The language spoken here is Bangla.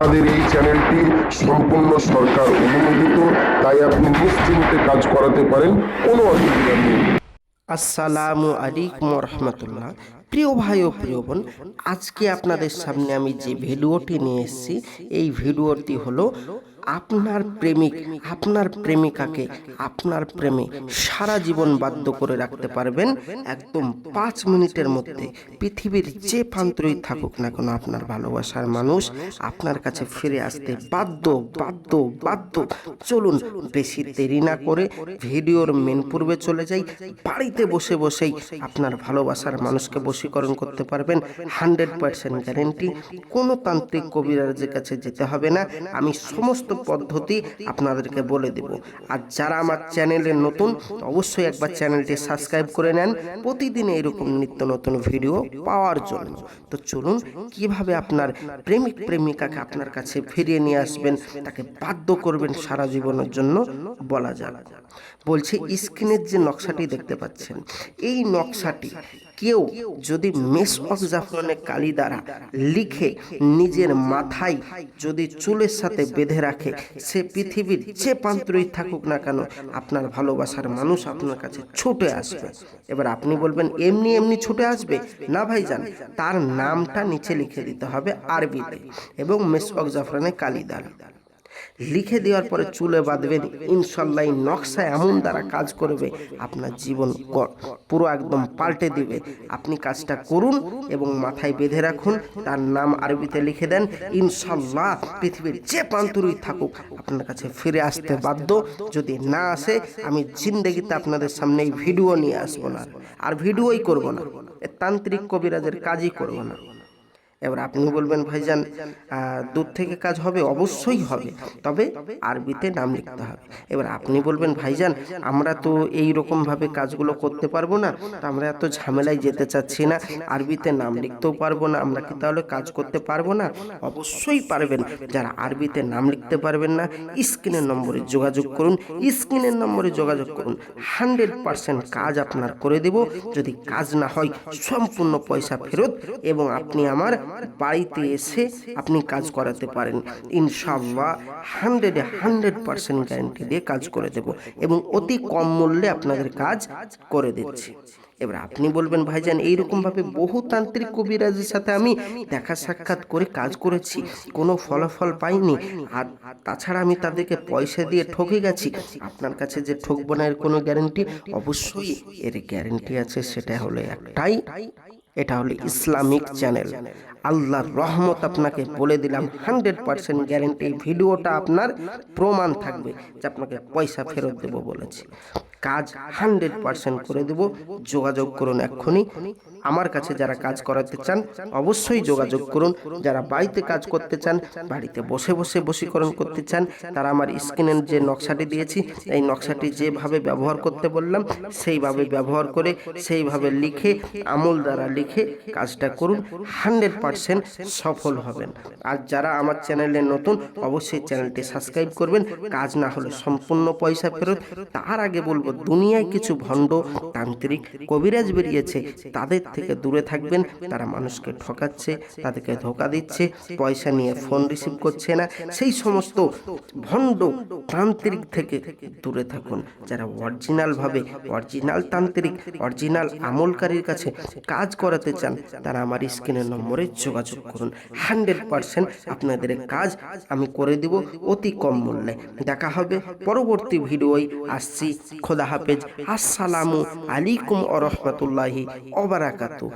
আমাদের এই চ্যানেলটি সম্পূর্ণ সরকার অনুমোদিত, তাই আপনি নিশ্চিন্তে কাজ করাতে পারেন, কোনো অসুবিধা নেই। আসসালামু আলাইকুম রহমতুল্লাহ। প্রিয় ভাই ও প্রিয় বোন, আজকে আপনাদের সামনে আমি যে ভিডিওটি নিয়ে এসেছি, এই ভিডিওটি হলো আপনার প্রেমিক, আপনার প্রেমিকাকে আপনার প্রেমে সারা জীবন বাধ্য করে রাখতে পারবেন। একদম পাঁচ মিনিটের মধ্যে পৃথিবীর যে প্রান্তরেই থাকুক না কেন আপনার ভালোবাসার মানুষ আপনার কাছে ফিরে আসতে বাধ্য বাধ্য বাধ্য। চলুন বেশি দেরি না করে ভিডিওর মেন পূর্বে চলে যাই। বাড়িতে বসে বসেই আপনার ভালোবাসার মানুষকে বশীকরণ করতে পারবেন। Hundred percent guarantee. কোনো তান্ত্রিক কবিরাজের কাছে যেতে হবে না। আমি সমস্ত পদ্ধতি আপনাদেরকে বলে দেব। আর যারা আমার চ্যানেলে নতুন, অবশ্যই একবার চ্যানেলটি সাবস্ক্রাইব করে নেন। প্রতিদিন এরকম নিত্য নতুন ভিডিও পাওয়ার জন্য। তো চলুন, কীভাবে আপনার প্রেমিক, প্রেমিকাকে আপনার কাছে ফিরিয়ে নিয়ে আসবেন, তাকে বাধ্য করবেন সারা জীবনের জন্য বলা যাক। বলছে, স্ক্রিনের যে নকশাটি দেখতে পাচ্ছেন, এই নকশাটি কেউ যদি মেস অফ জাফরানের কালি দ্বারা লিখে নিজের মাথায় যদি চুলের সাথে বেঁধে রাখে সে পৃথিবীর যে প্রান্তরেই থাকুক না কেন আপনার ভালোবাসার মানুষ আপনার কাছে ছুটে আসবে। এবার আপনি বলবেন এমনি এমনি ছুটে আসবে? না ভাই ভাইজান তার নামটা নিচে লিখে দিতে হবে আরবিতে এবং মেস জাফরানে জাফরানের কালি দ্বারা লিখে দেওয়ার পরে চুলে বাঁধবেন। ইনশাল্লাহ নকশা এমন দ্বারা কাজ করবে আপনার জীবন পুরো একদম পাল্টে দিবে। আপনি কাজটা করুন এবং মাথায় বেঁধে রাখুন। তার নাম আরবিতে লিখে দেন ইনশাল্লাহ পৃথিবীর যে প্রান্তরই থাকুক আপনার কাছে ফিরে আসতে বাধ্য। যদি না আসে আমি জিন্দগিতে আপনাদের সামনে এই ভিডিও নিয়ে আসব না। আর ভিডিওই করব না। তান্ত্রিক কবিরাজের কাজই করব না। এবার আপনি বলবেন, ভাইজান দূর থেকে কাজ হবে, অবশ্যই হবে। তবে আরবিতে নাম লিখতে হবে। এবার আপনি বলবেন, ভাইজান, আমরা তো এই রকম ভাবে কাজগুলো করতে পারব না, তো আমরা এত ঝামেলায় যেতে চাচ্ছি না, আরবিতে নাম লিখতেও পারব না, আমরা কি তাহলে কাজ করতে পারব না? অবশ্যই পারবেন। যারা আরবিতে নাম লিখতে পারবেন না, স্ক্রিনের নম্বরে যোগাযোগ করুন, স্ক্রিনের নম্বরে যোগাযোগ করুন। হান্ড্রেড পার্সেন্ট কাজ আপনার করে দেব। যদি কাজ না হয়, সম্পূর্ণ পয়সা ফেরত এবং আপনি আমার বাড়িতে এসে আপনি কাজ করাতে পারেন। ইনশাল্লাহ হান্ড্রেডে হান্ড্রেড পার্সেন্ট গ্যারান্টি দিয়ে কাজ করে দেব এবং অতি কম মূল্যে আপনাদের কাজ করে দিচ্ছি। এবার আপনি বলবেন, ভাইজান এইরকম ভাবে বহু তান্ত্রিক কবিরাজের সাথে আমি দেখা সাক্ষাৎ করে কাজ করেছি, কোনো ফলাফল পাইনি। আর তাছাড়া আমি তাদেরকে পয়সা দিয়ে ঠকে গেছি। আপনার কাছে যে ঠকবো না এর কোনো গ্যারেন্টি, অবশ্যই এর গ্যারেন্টি আছে, সেটা হলো একটাই, এটা হলো ইসলামিক চ্যানেল। আল্লাহর রহমত আপনাকে বলে দিলাম। হান্ড্রেড পার্সেন্ট গ্যারেন্টি ভিডিওটা আপনার প্রমাণ থাকবে যে আপনাকে পয়সা ফেরত দেবো বলেছি। কাজ হান্ড্রেড পার্সেন্ট করে দেব। যোগাযোগ করুন এক্ষুনি। আমার কাছে যারা কাজ করাতে চান, অবশ্যই যোগাযোগ করুন। যারা বাড়িতে কাজ করতে চান, বাড়িতে বসে বসে বশীকরণ করতে চান, তারা আমার স্ক্রিনের যে নকশাটি দিয়েছি, এই নকশাটি যেভাবে ব্যবহার করতে বললাম, সেইভাবে ব্যবহার করে, সেইভাবে লিখে, আমল দ্বারা লিখে কাজটা করুন। হান্ড্রেড পার্সেন্ট সফল হবেন। আর যারা আমার চ্যানেলে নতুন, অবশ্যই চ্যানেলটি সাবস্ক্রাইব করবেন। কাজ না হলে সম্পূর্ণ পয়সা ফেরত। তার আগে বলব, দুনিয়ায় কিছু ভণ্ড তান্ত্রিক কবিরাজ বেরিয়েছে, তাদের থেকে দূরে থাকবেন। তারা মানুষকে ঠকাচ্ছে, তাদেরকে ধোকা দিচ্ছে, পয়সা নিয়ে ফোন রিসিভ করছে না। সেই সমস্ত ভণ্ড তান্ত্রিক থেকে দূরে থাকুন। যারা অরিজিনাল ভাবে অরিজিনাল তান্ত্রিক অরিজিনাল আমলকারীর কাছে কাজ করাতে চান, তারা আমার স্ক্রিনের নম্বরে যোগাযোগ করুন। হান্ড্রেড পার্সেন্ট আপনাদের কাজ আমি করে দিব অতি কম মূল্যে। দেখা হবে পরবর্তী ভিডিওয়। আসছি। খোদা হাফেজ। আসসালামু আলাইকুম আ রহমতুল্লাহি 都。